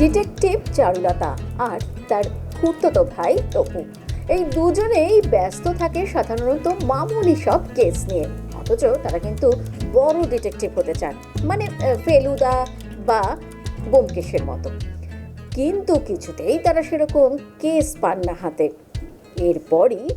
Detective Charulata আর তার খুঁড়তো ভাই তপু। এই দুজনেই ব্যস্ত থাকে সাধারণত মামুলি সব কেস নিয়ে। অথচ তারা কিন্তু বড় ডিটেকটিভ হতে চান মানে ফেলুদা বা বোমকেশের মতো। কিন্তু কিছুতেই তারা সেরকম কেস পান না হাতে। এরপরই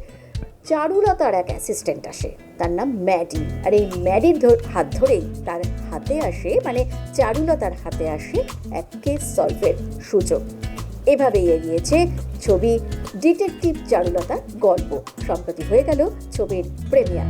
চারুলতার এক অ্যাসিস্ট্যান্ট আসে, তার নাম ম্যাডি। আর এই ম্যাডির হাত ধরেই তার হাতে আসে মানে চারুলতার হাতে আসে এক কেস সলভের সুযোগ। এভাবেই এগিয়েছে ছবি ডিটেকটিভ চারুলতার গল্প। সম্প্রতি হয়ে গেল ছবির প্রেমিয়ার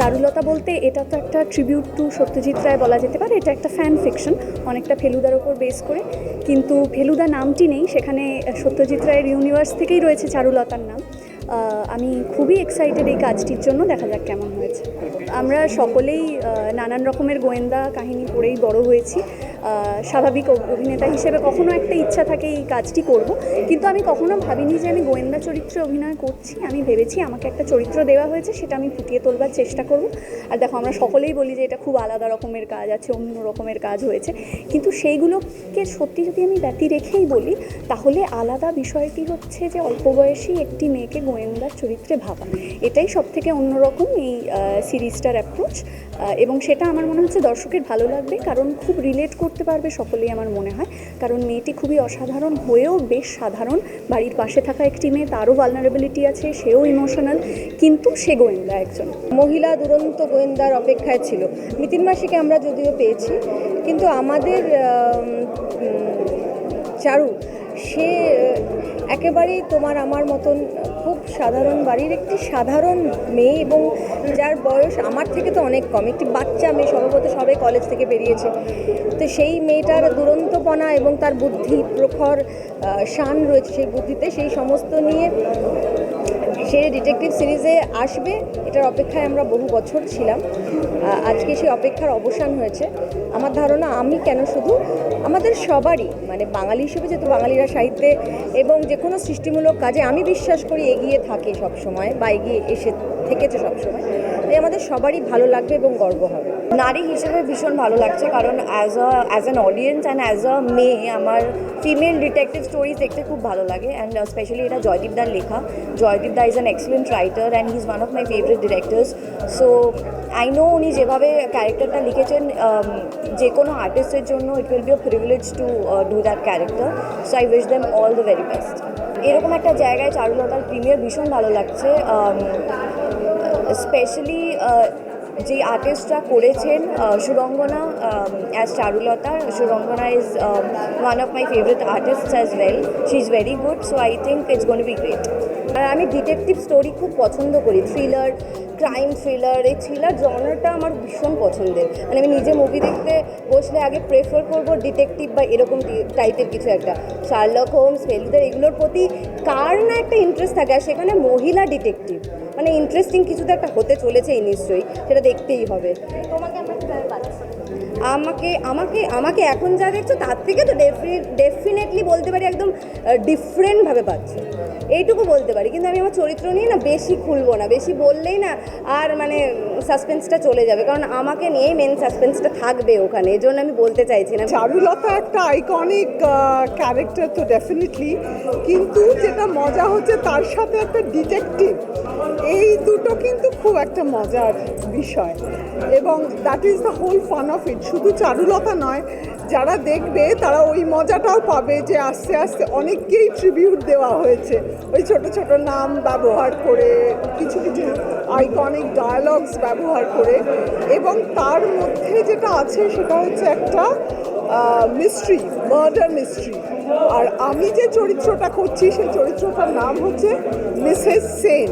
চারুলতা বলতে এটা তো একটা ট্রিবিউট টু সত্যজিৎ রায় বলা যেতে পারে। এটা একটা ফ্যান ফিকশন অনেকটা ফেলুদার ওপর বেস করে। কিন্তু ফেলুদা নামটি নেই, সেখানে সত্যজিৎ রায়ের ইউনিভার্স থেকেই রয়েছে চারুলতার নাম। আমি খুবই এক্সাইটেড এই কাজটির জন্য। দেখা যাক কেমন হয়েছে। আমরা সকলেই নানান রকমের গোয়েন্দা কাহিনী পড়েই বড় হয়েছি। স্বাভাবিক অভিনেতা হিসেবে কখনো একটা ইচ্ছা থাকে এই কাজটি করব। কিন্তু আমি কখনো ভাবিনি যে আমি গোয়েন্দা চরিত্রে অভিনয় করছি। আমি ভেবেছি আমাকে একটা চরিত্র দেওয়া হয়েছে, সেটা আমি ফুটিয়ে তোলবার চেষ্টা করব। আর দেখো, আমরা সকলেই বলি যে এটা খুব আলাদা রকমের কাজ আছে, অন্য রকমের কাজ হয়েছে। কিন্তু সেইগুলোকে সত্যি যদি আমি ব্যতি রেখেই বলি, তাহলে আলাদা বিষয়টি হচ্ছে যে অল্প বয়সী একটি মেয়েকে গোয়েন্দার চরিত্রে ভাবা। এটাই সব থেকে অন্যরকম এই সিরিজটার অ্যাপ্রোচ এবং সেটা আমার মনে হচ্ছে দর্শকের ভালো লাগবে কারণ খুব রিলেট করতে পারবে সকলেই আমার মনে হয়। কারণ মেয়েটি খুবই অসাধারণ হয়েও বেশ সাধারণ। বাড়ির পাশে থাকা একটি মেয়ে তারও ভালনারেবিলিটি আছে সেও ইমোশনাল কিন্তু সে গোয়েন্দা একজন। মহিলা দুরন্ত গোয়েন্দার অপেক্ষায় ছিল। মিতিন মাসিকে আমরা যদিও পেয়েছি কিন্তু আমাদের আম, চারু সে একেবারেই তোমার আমার মতন সাধারণ বাড়ির একটি সাধারণ মেয়ে এবং যার বয়স আমার থেকে তো অনেক কম। একটি বাচ্চা মেয়ে, সম্ভবত সবে কলেজ থেকে বেরিয়েছে। তো সেই মেয়েটার দুরন্তপনা এবং তার বুদ্ধি প্রখর শান রয়েছে সেই বুদ্ধিতে, সেই সমস্ত নিয়ে সে ডিটেকটিভ সিরিজে আসবে। এটার অপেক্ষায় আমরা বহু বছর ছিলাম। আজকে সেই অপেক্ষার অবসান হয়েছে। আমার ধারণা, আমি কেন শুধু আমাদের সবারই মানে বাঙালি হিসেবে যেহেতু বাঙালিরা সাহিত্যে এবং যে কোনো সৃষ্টিমূলক কাজে আমি বিশ্বাস করি এগিয়ে থাকে সব সময় বা এগিয়ে এসে থেকেছে সব সময় তাই আমাদের সবারই ভালো লাগবে এবং গর্ব হবে। নারী হিসেবে ভীষণ ভালো লাগছে কারণ as a as an audience and as a মেয়ে আমার ফিমেল ডিটেকটিভ স্টোরিজ দেখতে খুব ভালো লাগে অ্যান্ড স্পেশালি এটা জয়দীপ দার লেখা। Joydeep da is an excellent writer and he is one of my favourite directors so I know উনি যেভাবে ক্যারেক্টারটা লিখেছেন um, যে কোনো আর্টিস্টের জন্য it will be a privilege to do that character so I wish them all the very best এরকম একটা জায়গায় চারুলতার প্রিমিয়ার ভীষণ ভালো লাগছে স্পেশালি যে আর্টিস্টরা করেছেন Surangana as Charulata Surangana is one of my favourite artist as well she is very good so I think it's gonna be great আর আমি ডিটেকটিভ স্টোরি খুব পছন্দ করি থ্রিলার ক্রাইম থ্রিলার এই থ্রিলার জনারটা আমার ভীষণ পছন্দের। মানে আমি নিজে মুভি দেখতে বসলে আগে প্রেফার করব ডিটেকটিভ বা এরকম টাইপের কিছু একটা। শার্লক হোমস ফেলুদার এগুলোর প্রতি কার না একটা ইন্টারেস্ট থাকে? আর সেখানে মহিলা ডিটেকটিভ মানে ইন্টারেস্টিং কিছু তো একটা হতে চলেছেই নিশ্চয়ই, সেটা দেখতেই হবে। তোমাকে আমরা আমাকে আমাকে আমাকে এখন যা দেখছ তার থেকে তো ডেফিনেটলি বলতে পারি একদম ডিফারেন্টভাবে পাচ্ছ। এইটুকু বলতে পারি। কিন্তু আমি আমার চরিত্র নিয়ে না বেশি খুলবো না। বেশি বললেই না আর মানে সাসপেন্সটা চলে যাবে। কারণ আমাকে নিয়েই মেন সাসপেন্সটা থাকবে ওখানে। এই জন্য আমি বলতে চাইছি না চারুলতা একটা আইকনিক ক্যারেক্টার তো ডেফিনেটলি কিন্তু যেটা মজা হচ্ছে তার সাথে একটা ডিটেকটিভ এই দুটো কিন্তু খুব একটা মজার বিষয়। এবং that is the whole fun of it শুধু চারুলতা নয়, যারা দেখবে তারা ওই মজাটাও পাবে যে আস্তে আস্তে অনেককেই ট্রিবিউট দেওয়া হয়েছে। ওই ছোট ছোট নাম ব্যবহার করে, কিছু কিছু আইকনিক ডায়ালগস ব্যবহার করে। এবং তার মধ্যে যেটা আছে সেটা হচ্ছে একটা মিস্ট্রি মার্ডার মিস্ট্রি আর আমি যে চরিত্রটা করছি, সেই চরিত্রটার নাম হচ্ছে মিসেস সেন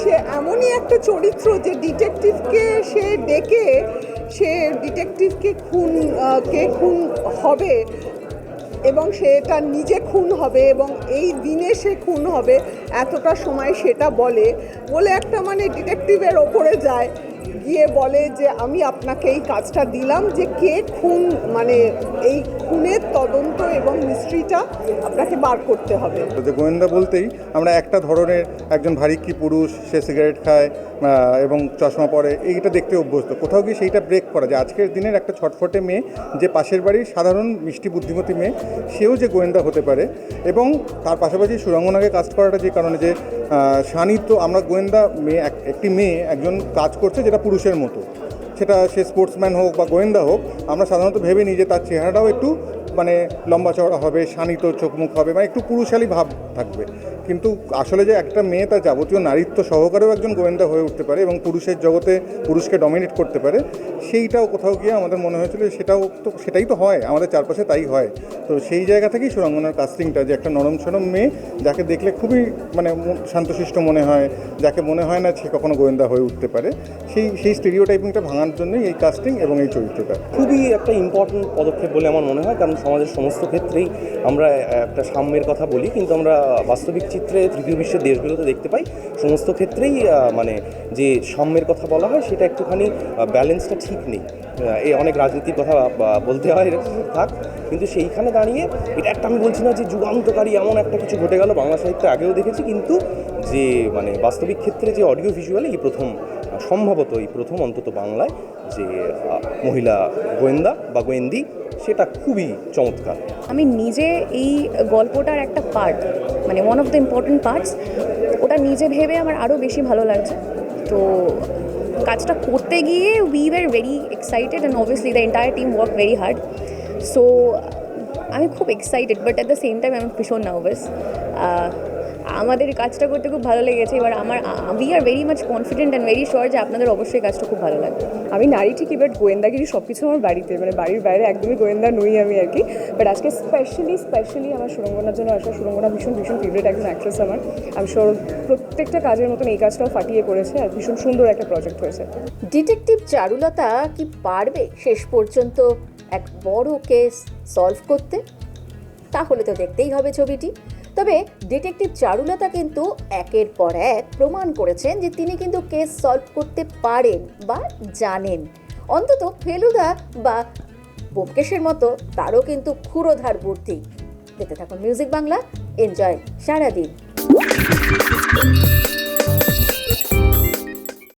সে এমনই একটা চরিত্র যে ডিটেকটিভকে সে ডেকে, সে ডিটেকটিভকে খুন কে খুন হবে এবং সে তার নিজে খুন হবে এবং এই দিনে সে খুন হবে, এতটা সময় সেটা বলে। বলে একটা মানে ডিটেকটিভের ওপরে যায়। গিয়ে বলে যে আমি আপনাকে এই কাজটা দিলাম যে কে খুন মানে এই খুনের তদন্ত এবং মিস্ট্রিটা আপনাকে বার করতে হবে। যে গোয়েন্দা বলতেই আমরা একটা ধরনের একজন ভারিক্কি পুরুষ সে সিগারেট খায় এবং চশমা পরে এইটা দেখতে অভ্যস্ত। কোথাও গিয়ে সেইটা ব্রেক করা যায়। আজকের দিনের একটা ছটফটে মেয়ে যে পাশের বাড়ির সাধারণ মিষ্টি বুদ্ধিমতী মেয়ে সেও যে গোয়েন্দা হতে পারে এবং তার পাশাপাশি সুরঙ্গনাকে কাজ করাটা যে কারণে যে আহ, শানি তো আমরা গোয়েন্দা মেয়ে এক- একটি মেয়ে একজন কাজ করছে যেটা পুরুষের মতো। সেটা সে স্পোর্টসম্যান হোক বা গোয়েন্দা হোক, আমরা সাধারণত ভেবে নিই যে তার চেহারাটাও একটু মানে লম্বা চওড়া হবে, শানিত চোখ মুখ হবে মানে একটু পুরুষালী ভাব থাকবে। কিন্তু আসলে যে একটা মেয়ে তার যাবতীয় নারীত্ব সহকারেও একজন গোয়েন্দা হয়ে উঠতে পারে এবং পুরুষের জগতে পুরুষকে ডমিনেট করতে পারে, সেইটাও কোথাও গিয়ে আমাদের মনে হয়েছিল সেটাও তো, সেটাই তো হয়, আমাদের চারপাশে তাই হয়। তো সেই জায়গা থেকেই সুরঙ্গনার কাস্টিংটা যে একটা নরম সরম মেয়ে যাকে দেখলে খুবই মানে শান্তশিষ্ট মনে হয়, যাকে মনে হয় না সে কখনো গোয়েন্দা হয়ে উঠতে পারে। সেই সেই স্টেরিও টাইপিংটা ভাঙার জন্যই এই কাস্টিং এবং এই চরিত্রটা। খুবই একটা ইম্পর্টেন্ট পদক্ষেপ বলে আমার মনে হয়, কারণ সমাজের সমস্ত ক্ষেত্রেই আমরা একটা সাম্যের কথা বলি, কিন্তু আমরা বাস্তবিক চিত্রে তৃতীয় বিশ্বের দেশগুলোতে দেখতে পাই, সমস্ত ক্ষেত্রেই মানে যে সাম্যের কথা বলা হয়, সেটা একটুখানি ব্যালেন্সটা ঠিক নেই। এই অনেক রাজনীতির কথা বলতে হয় থাক। কিন্তু সেইখানে দাঁড়িয়ে এটা একটা আমি বলছি না যে যুগান্তকারী এমন একটা কিছু ঘটে গেল, বাংলা সাহিত্যে আগেও দেখেছি, কিন্তু যে মানে বাস্তবিক ক্ষেত্রে যে অডিও ভিজুয়ালি এই প্রথম সম্ভবত এই প্রথম অন্তত বাংলায় যে মহিলা গোয়েন্দা বা গোয়েন্দি, সেটা খুবই চমৎকার। আমি নিজে এই গল্পটার একটা পার্ট মানে one of the important parts ওটা নিজে ভেবে আমার আরও বেশি ভালো লাগছে। তো কাজটা করতে গিয়ে we were very excited and obviously the entire team work very hard so আমি খুব excited but at the same time আমি ভীষণ নার্ভাস আমাদের কাজটা করতে খুব ভালো লেগেছে। এবার আমার we are very much confident and very sure যে আপনাদের অবশ্যই কাজটা খুব ভালো লাগবে। আমি নারী ঠিকই বাট গোয়েন্দাগিরি সব কিছু আমার বাড়িতে মানে বাড়ির বাইরে একদমই গোয়েন্দা নই আমি আর কি। বাট আজকে স্পেশালি স্পেশালি আমার সুরঙ্গনার জন্য আসা সুরঙ্গনা ভীষণ ভীষণ ফেভারিট একজন অ্যাক্ট্রেস আমার। আমি শিওর প্রত্যেকটা কাজের মতন এই কাজটাও ফাটিয়ে করেছে আর ভীষণ সুন্দর একটা প্রজেক্ট হয়েছে। ডিটেকটিভ চারুলতা কি পারবে শেষ পর্যন্ত? এক বড় কেস সলভ করতে, তাহলে তো দেখতেই হবে ছবিটি। তবে ডিটেকটিভ চারুলতা কিন্তু একের পর এক প্রমাণ করেছেন যে তিনি কিন্তু কেস সলভ করতে পারেন বা জানেন। অন্তত ফেলুদা বা বোমকেশের মতো তারও কিন্তু ক্ষুরোধার বুদ্ধি। দেখতে থাকুন মিউজিক বাংলা, এনজয় সারাদিন।